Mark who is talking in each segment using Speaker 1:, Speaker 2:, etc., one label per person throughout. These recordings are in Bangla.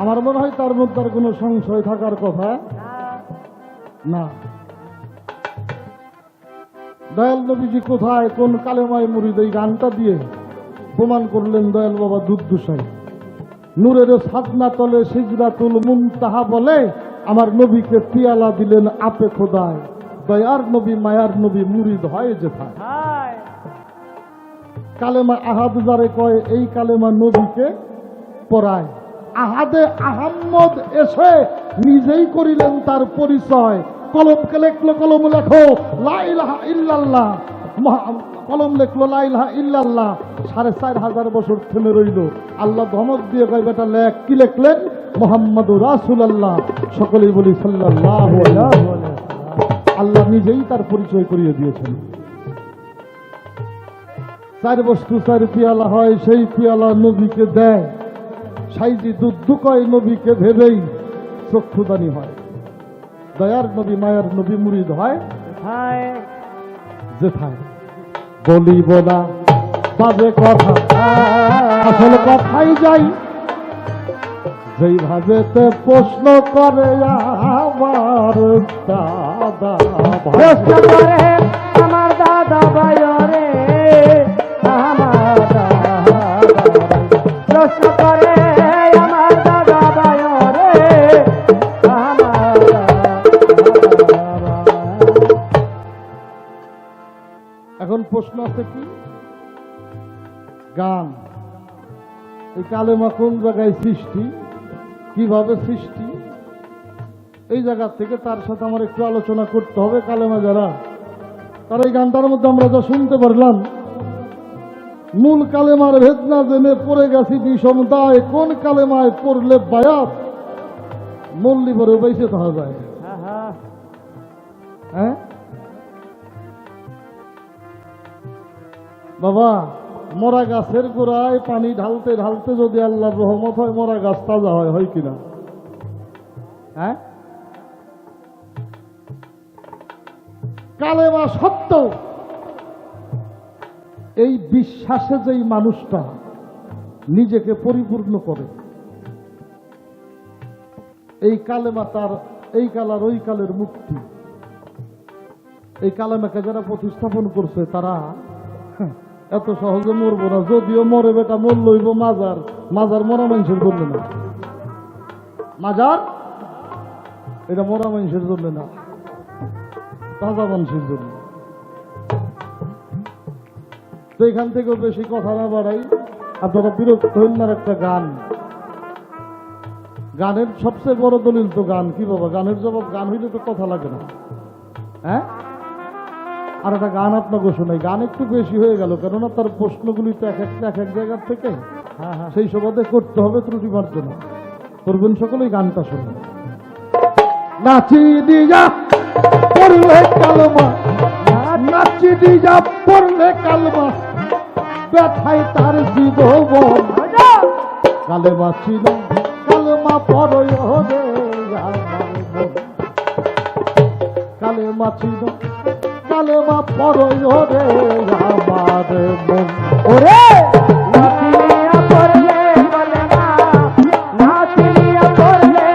Speaker 1: আমার মনে হয় তার মধ্যে আর কোনো সংশয় থাকার কথা। না। দয়াল নবীজি কোথায়? কোন কালেমায় মুরিদ এই গানটা দিয়ে প্রমাণ করলেন দয়াল বাবা দুধদুসাই নূরের সাদনা তলে সিজরাতুল মুনতাহা বলে আমার নবীকে পিয়ালা দিলেন আপে খোদায়। দয়ার নবী মায়ার নবী মুরিদ হয়
Speaker 2: হায়।
Speaker 1: কালেমা আহাদ যারে কয় এই কালেমা নবীকে পড়ায়। আহাদে আহাম্মদ এসে নিজেই করিলেন তার পরিচয়। কলমকে লেখলো, কলম লেখো লাইলাহা ইল্লাল্লাহ। কলম লেখলো লাইলাহা ইল্লাল্লাহ। সাড়ে চার হাজার বছর থেমে রইল। আল্লাহ ধমক দিয়ে কয়, বেটা, লেখ, কি লেখলেন? মোহাম্মদ রাসুলাল্লাহ। সকলেই বলি ওয়াসাল্লাম। আল্লাহ নিজেই তার পরিচয় করিয়ে দিয়েছেন। চার বস্তু, চার পিয়ালা হয়, সেই পিয়ালা নবীকে দেয়। সাইজি দুধ নবীকে ভেবেই চক্ষুদানি হয়। দয়ার নবী মায়ার নবী মুরিদ হয়। যেথায় বলিব না বাজে কথা। আসল কথাই যাই যেই ভাবেতে প্রশ্ন করে আমার দাদা
Speaker 2: প্রশ্ন করে আমার দাদা ভাই রে আমার দাদা প্রশ্ন করে
Speaker 1: প্রশ্ন আছে কি? গান। এই কালেমা কোন জায়গায় সৃষ্টি। কীভাবে সৃষ্টি? এই জায়গা থেকে তার সাথে আমার একটু আলোচনা করতে হবে কালেমা যারা তার এই গানটার মধ্যে আমরা যা শুনতে পারলাম মূল কালেমার ভেদ না জেনে পড়ে গেছি বিষম দায় কোন কালেমায় পড়লে বায়াত? মল্লি পরে বেঁচে থাকা যায়
Speaker 2: হ্যাঁ,
Speaker 1: বাবা, মরা গাছের গোড়ায় পানি ঢালতে ঢালতে যদি আল্লাহর রহমত হয়, মরা গাছ তাজা হয় হয় কিনা? হ্যাঁ? কালেমা সত্য। এই বিশ্বাসে যেই মানুষটা নিজেকে পরিপূর্ণ করে, এই কালেমা তার, এই কালার ওই কালের মুক্তি। এই কালেমাকে যারা প্রতিস্থাপন করছে, তারা এত সহজে মরবো না। যদিও মরে বেটা মর লইব মাজার। মাজার মরা মানুষের জন্য না। মাজার? এটা মরা মানুষের জন্য না। তাজা মানুষের জন্য। তো এখান থেকেও বেশি কথা না বাড়াই। আপনারা বিরক্ত হইন না একটা গান। গানের সবচেয়ে বড় দলিল তো গান। কি বাবা, গানের জবাব গান হইলে তো কথা লাগে না। হ্যাঁ? আর একটা গান আপনাকে শোনাই। গান একটু বেশি হয়ে গেল কেননা তার প্রশ্নগুলি তো এক একটা এক এক জায়গার থেকে।
Speaker 2: হ্যাঁ, হ্যাঁ।
Speaker 1: সেই সুবাদে করতে হবে ত্রুটি মার্জনা। করবেন সকলেই গানটা শুনুন। নাচি দিয়া পড়লে কালমা নাচি দিয়া পড়লে কালমা ব্যথায় তার জীবন কালেমা ছিল কালেমা পড়য় হবে কালেমা। ছিল কালেমা পড়য় রে আমার মন।
Speaker 2: ওরে নাচিয়া পড়লে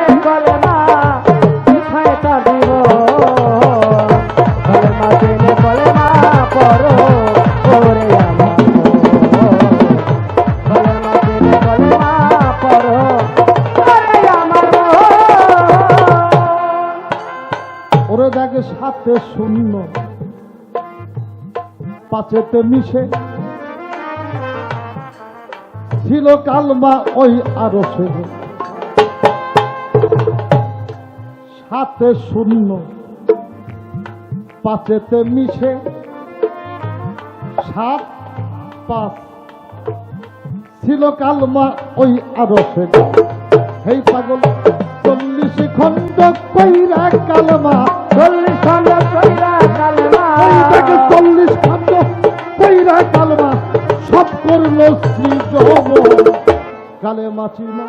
Speaker 2: শিখায় তা
Speaker 1: মিশে ছিল কালমা ওই আরও সাথে শূন্য, পাঁচেতে মিশে। সাত, পাঁচ, ছিল কালমা ওই আরও হেই পাগল, চল্লিশ খণ্ড কইরা কালমা
Speaker 2: চল্লিশ খন্ড
Speaker 1: করল সৃজন কালেমা চিনা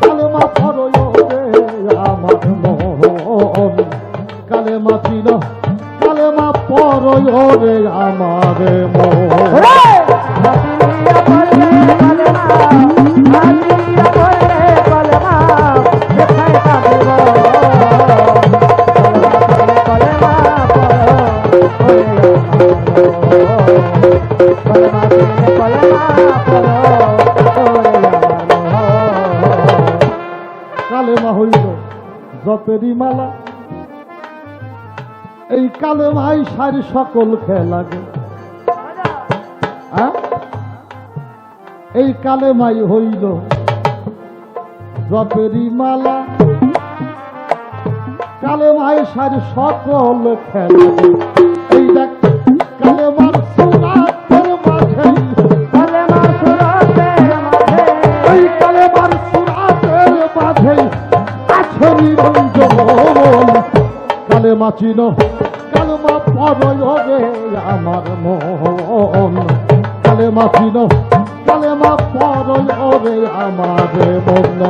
Speaker 1: কালেমা পরয় রে আমার কালে মাছি না কালে মা রে আমার মন কালে ভাই সারি সকল খেলাগে হ্যাঁ? এই কালে মাই হইল জপেরি মালা। কালে মাই সারি সকল খেলাগে এই দেখ কালে মার সুরাতের মাঝে।
Speaker 2: কলমা সুরতের মাঝে।
Speaker 1: এই কালে মার সুরাতের মাঝে। আছে নিরঞ্জন কালে মাচিন কালে রে আমার মন। কালে মাচিন কালে মাফ আমার মন।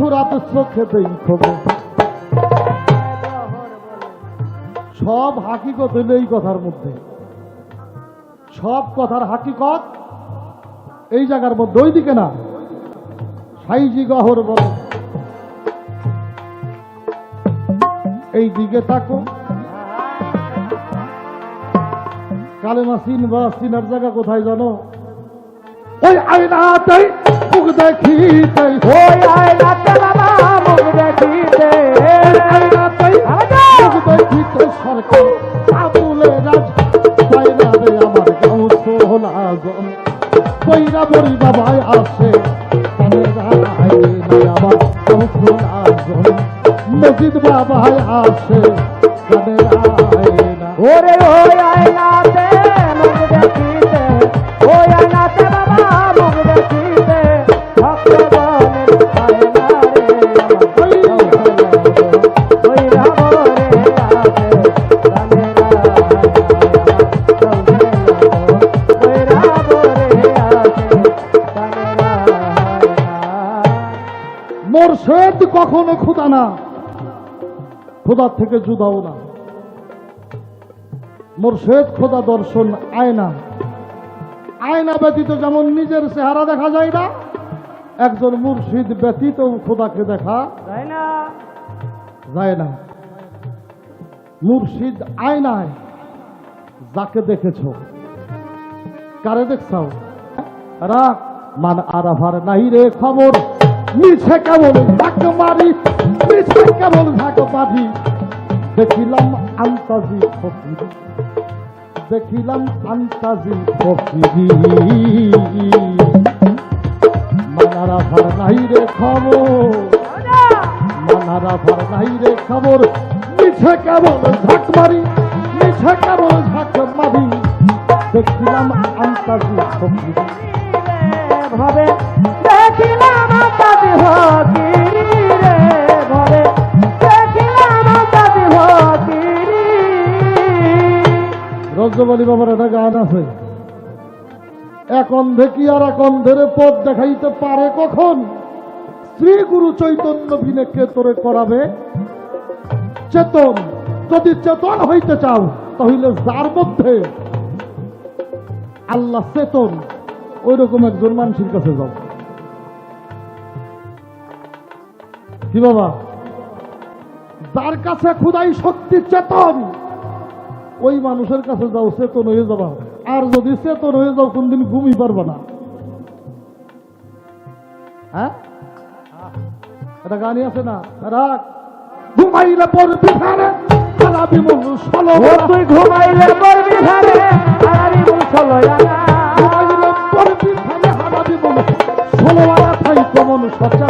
Speaker 1: সুরাত চোখে দেই সব হাকিকত এই কথার মধ্যে? সব কথার হাকিকত এই জায়গার মধ্যে ওই দিকে না। সাইজি গহর বলে। এই দিকে তাকো। কালেমা সিন বা সিনার জায়গা কোথায় জানো? ওই আয়নাতেই মুখ দেখিতে
Speaker 2: ওই আয়নাতে বাবা মুখ দেখিতে।
Speaker 1: মুখ দেখিতে সরকার আবুলে রাজ। যায় রে আমার গাঁও সোহলা জন কইরা বড়ি বাবাই আসে। না আমার গাঁও সোহলা জন মসজিদ বাবাই আসে। না
Speaker 2: ওরে ওই আয়নাতে মুখ
Speaker 1: কখনো খুদা না। খোদার থেকে জুদাও না। মোরশেদ খোদা দর্শন আয়না। আয়না ব্যতীত যেমন নিজের চেহারা দেখা যায় না একজন মুর্শিদ ব্যতীত খোদাকে দেখা
Speaker 2: যায় না।
Speaker 1: যায় না। মুর্শিদ আয়নায় যাকে দেখেছ কারে দেখছাও? রাখ মান আরাফার নাই রে খবর। মিছে কেবল ঝাঁক মারি, মিছে কেবল ঝাঁক মারি। দেখিলাম আন্তাজি ফকিরি, দেখিলাম আন্তাজি ফকিরি। মানারা ভার নাই রে খবর, মানারা ভার নাই রে খবর। মিছে কেবল ঝাঁক মারি, মিছে কেবল ঝাঁক মারি। দেখিলাম আন্তাজি ফকিরি।
Speaker 2: ভাবে।
Speaker 1: বাবার একটা গান আছে। অন্ধে কি আর এক অন্ধের পথ দেখাইতে পারে কখন? শ্রী গুরু চৈতন্য ভিনে তোরে করাবে? চেতন, যদি চেতন হইতে চাও, তাহলে যার মধ্যে? আল্লাহ চেতন ওই রকম একজন মানুষের কাছে যাও। কি বাবা। যার কাছে খুদাই শক্তি চেতন ওই মানুষের কাছে যাও চেতন হয়ে যাবা। আর যদি চেতন হয়ে যাও কোনদিন ঘুমিয়ে পারবে না। হ্যাঁ? এটা গানই আছে না? রাখ ঘুমাইলে ষোলো
Speaker 2: ও তুই ঘুমাইলে পড়বি ঘরে আরি মুসল
Speaker 1: ঘুমাইলে থাই কমন সচেতনে।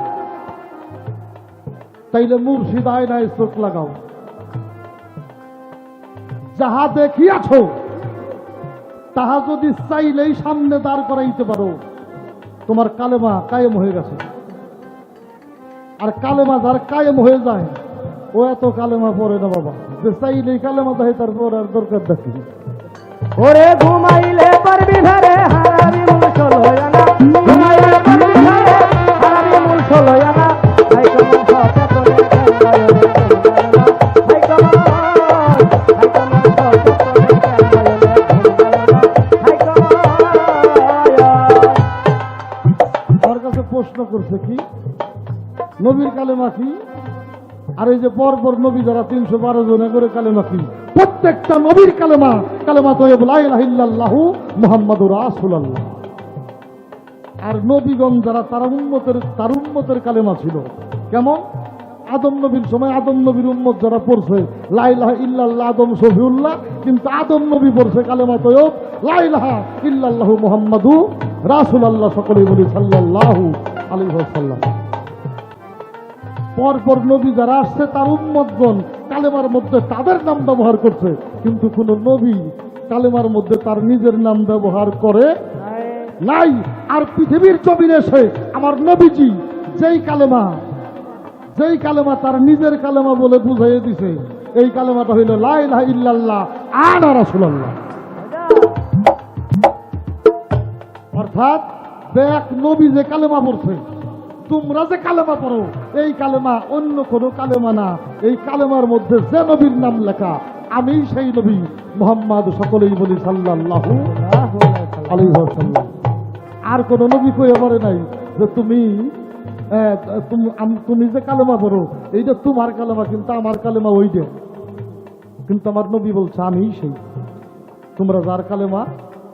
Speaker 1: তাইলে মুর্শিদ আয়নায় চোখ লাগাও। যাহা দেখিয়াছ, তাহা যদি চাইলেই সামনে দাঁড় করাইতে পারো, তোমার কালেমা কায়েম হয়ে গেছে। আর কালেমা যার কায়েম হয়ে যায়, ও এত কালেমা পড়ে না বাবা। যে চাইলেই কালেমা দেয়, তারপর আর দরকার দেখি
Speaker 2: ওরে ঘুমাইলে পারবি ঘরে
Speaker 1: করছে কি? নবীর কালেমা কি? আর এই যে পর পর নবী যারা তিনশো বারো জনে করে কালেমা কি? প্রত্যেকটা নবীর কালেমা কালেমা তো লাহু মোহাম্মদ রাসুল্লাহ আর নবীগণ যারা তারা উন্মতের তার উন্মতের কালেমা ছিল। কেমন? আদম নবীর সময় আদম নবীর উম্মত যারা পড়ছে লাইলাহা ইল্লাল্লাহ আদম শফিউল্লাহ কিন্তু আদম নবী পড়ছে কালেমা তৈব লাইলাহা ইল্লাল্লাহু মুহাম্মাদু রাসূলুল্লাহ সকলেই বলি সাল্লাল্লাহু আলাইহি ওয়াসাল্লাম। পরপর নবী যারা আসছে তার উম্মতগণ কালেমার মধ্যে তাদের নাম ব্যবহার করছে কিন্তু কোন নবী কালেমার মধ্যে তার নিজের নাম ব্যবহার করে নাই। আর পৃথিবীর জমিনে এসে আমার নবীজি যেই কালেমা যেই কালেমা তার নিজের কালেমা বলে বুঝাইয়ে দিছে, এই কালেমাটা হইল লাইলাহ ইল্লাল্লাহ আনা রাসূলুল্লাহ। অর্থাৎ দেখ নবী যে কালেমা পড়ছে, তোমরা যে কালেমা পড়ো, এই কালেমা অন্য কোনো কালেমা না। এই কালেমার মধ্যে যে নবীর নাম লেখা আমি সেই নবী মোহাম্মদ সকলেই বলি সাল্লাল্লাহু আলাইহি ওয়াসাল্লাম। আর কোন নবী কই পারে নাই যে তুমি তুমি- যে কালেমা পড়ো, এইটা তোমার কালেমা, কিন্তু আমার কালেমা ওই যে। কিন্তু আমার নবী বলছে আমি সেই। তোমরা যার কালেমা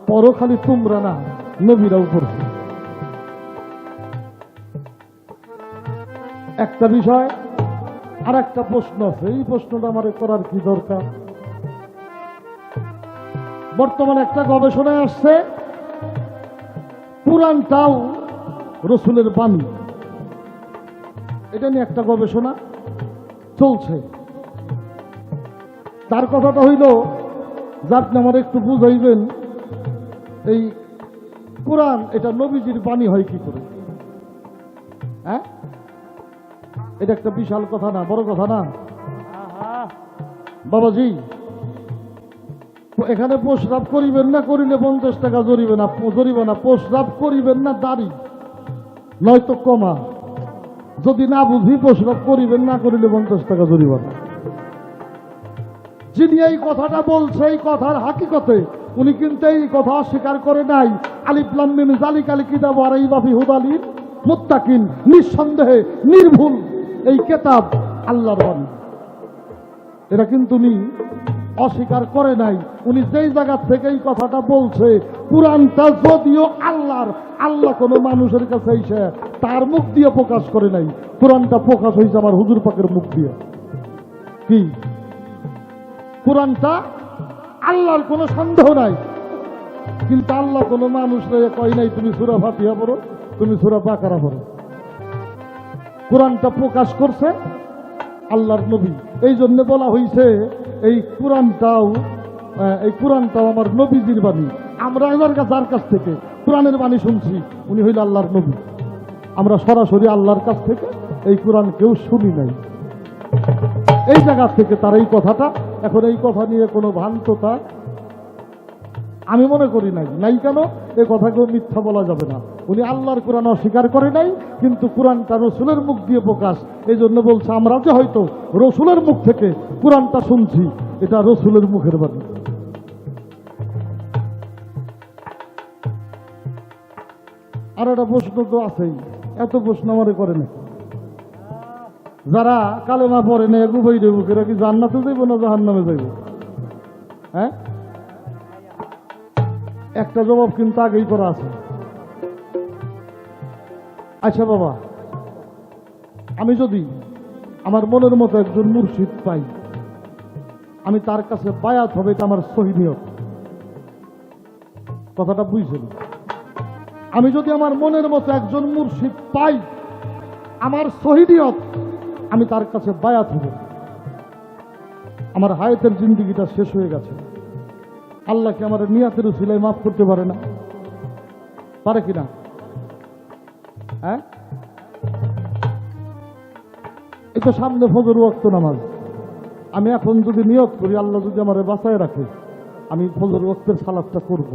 Speaker 1: পরো খালি তোমরা না, নবীরাও পড়ছে। একটা বিষয় আর একটা প্রশ্ন এই প্রশ্নটা আমার করার কি দরকার? বর্তমানে একটা গবেষণায় আসছে, পুরাণটাও রসুলের বাণী। এটা নিয়ে একটা গবেষণা চলছে। তার কথাটা হইল, যা আপনি আমার একটু বুঝাইবেন, এই কোরআন, এটা নবীজির বাণী হয় কি করে? হ্যাঁ? এটা একটা বিশাল কথা না, বড় কথা না? বাবাজি, এখানে প্রস্রাব করিবেন না, করিলে পঞ্চাশ টাকা জরিবে না জরিবে না প্রস্রাব করিবেন না, দাড়ি, নয়তো কমা। যদি না বুঝি প্রস্রাব করিবেন, না করিলে পঞ্চাশ টাকা জরিমানা। যিনি এই কথাটা বলছে, এই কথার হাকিকতে উনি কিন্তু এই কথা অস্বীকার করে নাই। আলিফলাম মিন জালিক আলী কিতাব আর এই বাফি হুদালিন মুত্তাকিন, নিঃসন্দেহে, নির্ভুল এই কেতাব আল্লাহর এটা কিন্তু উনি অস্বীকার করে নাই। উনি যেই জায়গা থেকে এই কথাটা বলছে, কোরআনটা যদিও আল্লাহর, আল্লাহ কোনো মানুষের কাছে এসে তার মুখ দিয়ে প্রকাশ করে নাই। কোরআনটা প্রকাশ হয়েছে আমার হুজুর পাকের মুখ দিয়ে। কি? কোরআনটা আল্লাহর কোনো সন্দেহ নাই। কিন্তু আল্লাহ কোনো মানুষ কয় নাই, তুমি সুরা ফাতিহা পড়ো, তুমি সুরা বাকারা পড়ো। কোরআনটা প্রকাশ করছে আল্লাহর নবী। এই জন্য বলা হয়েছে এই কোরআনটাও এই কোরআনটাও আমার নবীজির বাণী। আমরা এবার যার কাছ থেকে কোরআনের বাণী শুনছি, উনি হইল আল্লাহর নবী। আমরা সরাসরি আল্লাহর কাছ থেকে এই কোরআন কেউ শুনি নাই। এই জায়গা থেকে তার এই কথাটা, এখন এই কথা নিয়ে কোনো ভ্রান্ততা আমি মনে করি নাই। নাই কেন? এ কথা কেউ মিথ্যা বলা যাবে না। উনি আল্লাহর কোরআন অস্বীকার করে নাই, কিন্তু কোরআনটা রসুলের মুখ দিয়ে প্রকাশ। এই জন্য বলছে, আমরা যে হয়তো রসুলের মুখ থেকে কোরআনটা শুনছি, এটা রসুলের মুখের বাণী। আর একটা প্রশ্ন তো আছেই, এত প্রশ্ন আমারে করে না। যারা কালেমা পড়ে না গুবাই দেবো, এরা কি জান্নাতে যাইব না জাহান নামে যাইব? হ্যাঁ? একটা জবাব কিন্তু আগেই করা আছে। আচ্ছা বাবা, আমি যদি আমার মনের মতো একজন মুর্শিদ পাই, আমি তার কাছে বায়াত হবে, এটা আমার সহিনিয়ত কথাটা বুঝছেন? আমি যদি আমার মনের মতো একজন মুর্শিদ পাই, আমার শহীদিয়ত আমি তার কাছে বায়াত হব। আমার হায়াতের জিন্দিগিটা শেষ হয়ে গেছে। আল্লাহকে আমার নিয়াতের উসিলায় মাফ করতে পারে না? পারে কিনা হ্যাঁ? এই তো সামনে ফজর ওয়াক্ত নামাজ। আমি এখন যদি নিয়ত করি, আল্লাহ যদি আমার বাঁচায় রাখে, আমি ফজর ওয়াক্তের সালাদটা করব।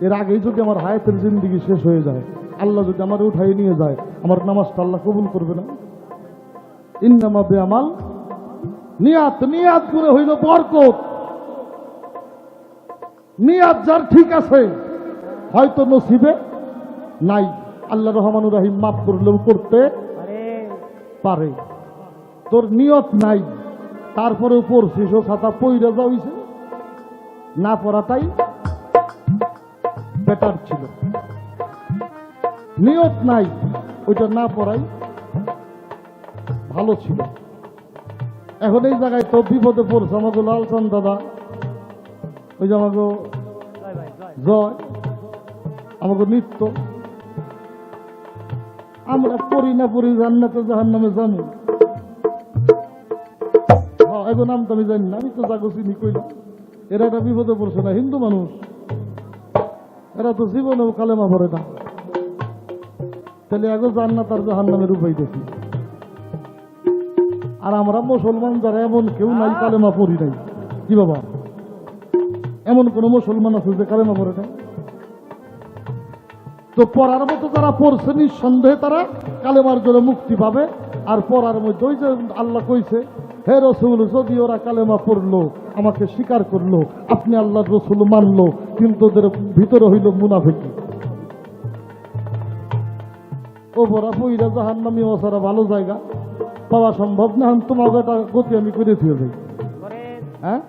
Speaker 1: এর আগেই যদি আমার হায়াতের জিন্দিগি শেষ হয়ে যায়, আল্লাহ যদি আমার উঠাই নিয়ে যায়, আমার নামাজটা আল্লাহ কবুল করবে না। ইন্নামা বেআমাল নিয়াত নিয়াত করে হইল বরকত। নিয়াত যার ঠিক আছে, হয়তো নসিবে নাই। আল্লাহ রহমানুর রাহিম মাফ করলেও করতে পারে। তোর নিয়ত নাই তারপরেও পড়ছিস ও ছাতা পইরা যাইছে। না পড়াটাই বেটার ছিল। নিয়ত নাই ওইটা না পড়াই ভালো ছিল। এখন এই জায়গায় তো বিপদে পড়ছে আমাকে লালচান দাদা। ওই যে আমাকে
Speaker 2: জয়
Speaker 1: আমাকে নিত্য। আমরা পড়ি না পড়ি, জান্নাতে জাহান নামে জানি এগো নাম তো আমি জানি না, আমি তো জাগো চিনি কইলাম এরা একটা বিপদে পড়ছে না, হিন্দু মানুষ। এরা তো জীবনেও কালেমা পড়ে না। তাহলে এগো জান্নাত আর জাহান নামের উপায় দেখি আর আমরা মুসলমান যারা, এমন কেউ নাই, কালেমা পড়ি নাই। কি বাবা? এমন কোন মুসলমান আছে যে কালেমা পড়ে নাই? তো পড়ার মতো যারা পড়ছে নিঃসন্দেহে তারা কালেমার জন্য মুক্তি পাবে। আর পড়ার মধ্যে ওই যে আল্লাহ কইছে হে রসুল যদি ওরা কালেমা পড়ল আমাকে স্বীকার করল আপনি আল্লাহ রসুল মানলো কিন্তু ওদের ভিতরে হইল মুনাফিকি। ও বড়া পইরা জাহান নামি ওসারা ভালো জায়গা। পাওয়া সম্ভব না তোমাকে একটা গতি আমি করে দিয়ে যাই হ্যাঁ?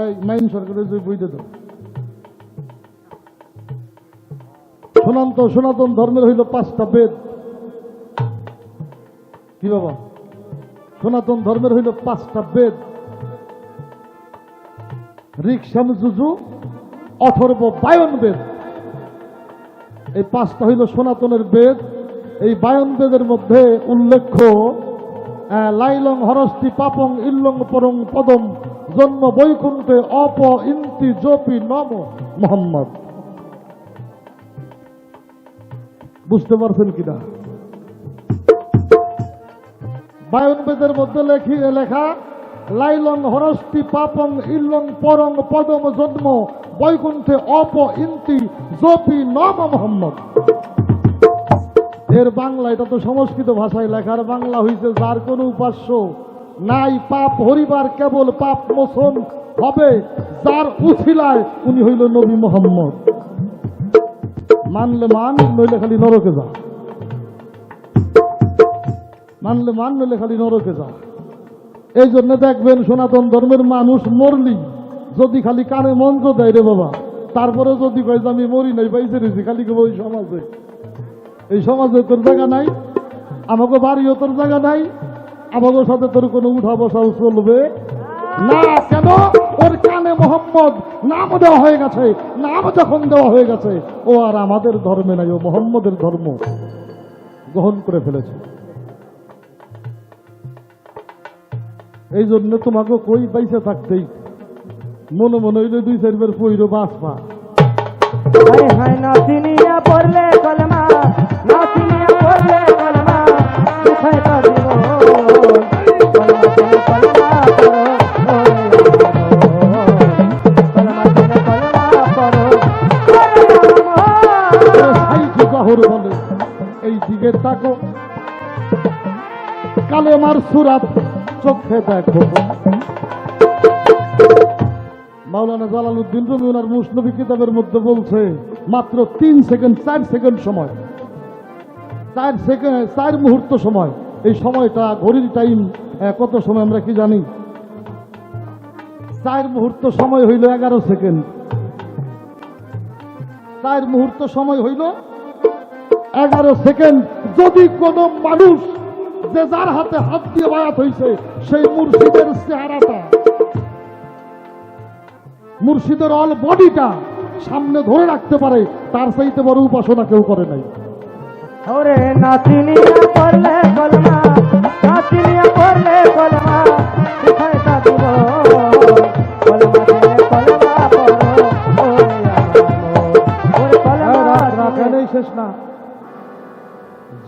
Speaker 1: এই মাইন সরকারের যে বইটা দাও। সনান্ত সনাতন ধর্মের হইল পাঁচটা বেদ। কি বাবা? সনাতন ধর্মের হইল পাঁচটা বেদ। রিক্সাম জুজু অথর্ব বায়ন বেদ। এই পাঁচটা হইল সনাতনের বেদ। এই বায়ন বেদের মধ্যে উল্লেখ্য লাইলং হরস্তি পাপং ইল্লং পরং পদম, জন্ম বৈকুণ্ঠে অপ ইন্তি জপি নম মোহাম্মদ। বুঝতে পারছেন কিনা? বায়ন বেদের মধ্যে লেখি, লেখা লাইলং হরস্তি পাপং ইল্লং পরং, পদম, জন্ম, বৈকুণ্ঠে অপ, ইন্তি জপি নম, মোহাম্মদ। এর বাংলা, এটা তো সংস্কৃত ভাষায় লেখার বাংলা হইছে যার কোন উপাস্য নাই, পাপ হরিবার কেবল পাপ মোচন হবে, যার উছিলায় উনি হইল নবী মোহাম্মদ। মানলে মান, নইলে খালি নরকে যা। মানলে মান, নইলে খালি নরকে যা। এই জন্য দেখবেন সনাতন ধর্মের মানুষ মরলি যদি খালি কানে মন্ত্র দেয় রে বাবা, তারপরে যদি কয় যে আমি মরি নাই পাইছে রেছি খালি কেবল ওই সমাজে। এই সমাজে তোর জায়গা নাই আমাকে বাড়িও তোর জায়গা নাই আমাকে সাথে তোর কোনো উঠা বসাও চলবে না। কেন? ওর কানে মোহাম্মদ, নাম দেওয়া হয়ে গেছে, নাম যখন দেওয়া হয়ে গেছে, ও আর আমাদের ধর্মে নাই, ও মোহাম্মদের ধর্ম গ্রহণ করে ফেলেছে। এই জন্য তোমাকে কই পাইছে থাকতেই? মনে মনে হইলে দুই চারবার পইরো বাঁচ পা।
Speaker 2: হায় হায় না, চিনিয়া পড়লে কলমা, না
Speaker 1: দিকে তাকো। কালেমার সুরাত চোখে দেখো। মাওলানা জালালউদ্দিন রুমি ওনার মুসনবী কিতাবের মধ্যে বলছে, মাত্র তিন সেকেন্ড, চার সেকেন্ড সময়। চার সেকেন্ড চার মুহূর্ত সময়। এই সময়টা ঘড়ির টাইম কত সময় আমরা কি জানি? চার মুহূর্ত সময় হইল এগারো সেকেন্ড। চার মুহূর্ত সময় হইল এগারো সেকেন্ড যদি কোনো মানুষ যে যার হাতে হাত দিয়ে বায়াত হইছে সেই মুর্শিদের চেহারাটা মুর্শিদের অল বডিটা সামনে ধরে রাখতে পারে তার চাইতে বড় উপাসনা কেউ করে নাই।
Speaker 2: ওরে নাচিনিয়া পড়লে কলমা নাচিনিয়া পড়লে কলমা কোথায় তা দিব কলমা দিলে কলমা পড়ো ওরে আমার ওরে কলমা
Speaker 1: শেষ না।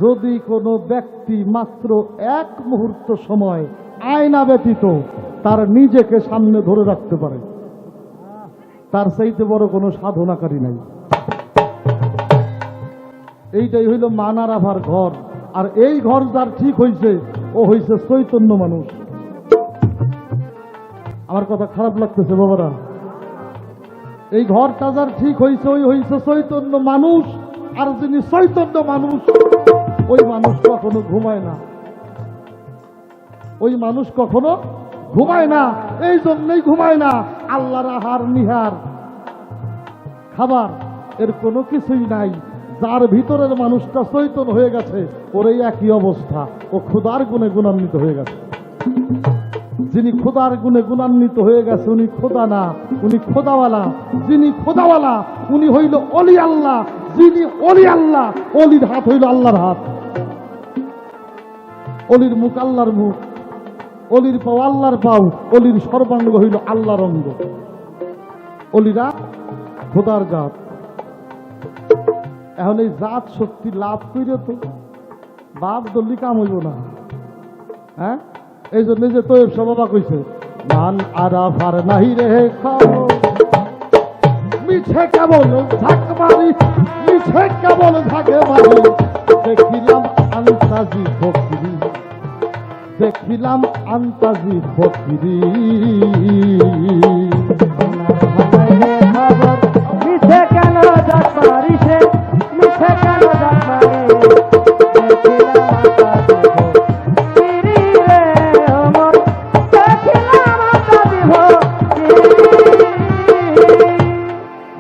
Speaker 1: যদি কোনো ব্যক্তি মাত্র এক মুহূর্ত সময় আয়না ব্যতীত তার নিজেকে সামনে ধরে রাখতে পারে, তার চাইতে বড় কোনো সাধনাকারী নাই। এইটাই হইল মানার আভার ঘর। আর এই ঘর যার ঠিক হইছে, ও হইছে চৈতন্য মানুষ। আমার কথা খারাপ লাগতেছে বাবারা। এই ঘরটা যার ঠিক হইছে, ওই হইছে চৈতন্য মানুষ। আর যিনি চৈতন্য মানুষ ওই মানুষ কখনো ঘুমায় না। ওই মানুষ কখনো ঘুমায় না। এই জন্যই ঘুমায় না। আল্লাহর আহার নিহার। খাবার, এর কোনো কিছুই নাই। যার ভিতরের মানুষটা চৈতন্য হয়ে গেছে ওর এই একই অবস্থা। ও ক্ষুধার গুণে গুণান্বিত হয়ে গেছে। যিনি খোদার গুণে গুণান্বিত হয়ে গেছে, উনি খোদা না, উনি খোদাওয়ালা যিনি খোদাওয়ালা উনি হইল অলি আল্লাহ। যিনি অলি আল্লাহ, অলির হাত হইল আল্লাহর হাত। অলির মুখ আল্লাহর মুখ, অলির পাও আল্লাহর পাও, অলির সর্বাঙ্গ হইল আল্লাহর অঙ্গ। অলিরা খোদার জাত। এখন এই জাত শক্তি লাভ কইরে তো, বাপ দল্লি কাম হইব না। হ্যাঁ? এই জন্য যে তৈব বাবা কইছে, মান আরাফার নাহি রে মিছে কেবল ঝাঁক মারি, মিছে কেবল ঝাঁকে মারি, দেখিলাম আন্তাজি ফকিরি। দেখিলাম আন্তাজি ফকিরি।
Speaker 2: মিছে কেন যাক মিছে কেন যাক মারে দেখিলাম আকা দিব চিরি রে অমর দেখিলাম আকা দিব চিরি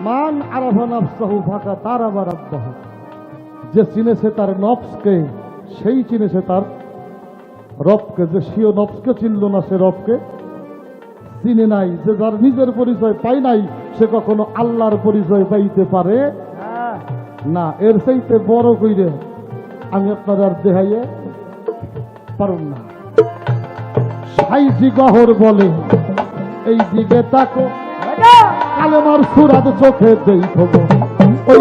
Speaker 1: মান আরাফা নফসাহু ফাঁকা তার আবার আব্বাহ যে চিনেছে তার নফসকে সেই চিনেছে তার রবকে যে সিও নফসকে চিনল না সে রবকে চিনে নাই যে যার নিজের পরিচয় পাই নাই সে কখনো আল্লাহর পরিচয় পাইতে পারে না। এর চাইতে বড় কইরে আমি আপনার আর দেখাইয়ে পারুন না। সাইজি গহর বলে এই দিকে তাকো কালেমার সুরাত চোখে দেই ওই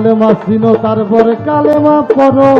Speaker 1: কালেমা চিনো তারপরে কালেমা পড়ো।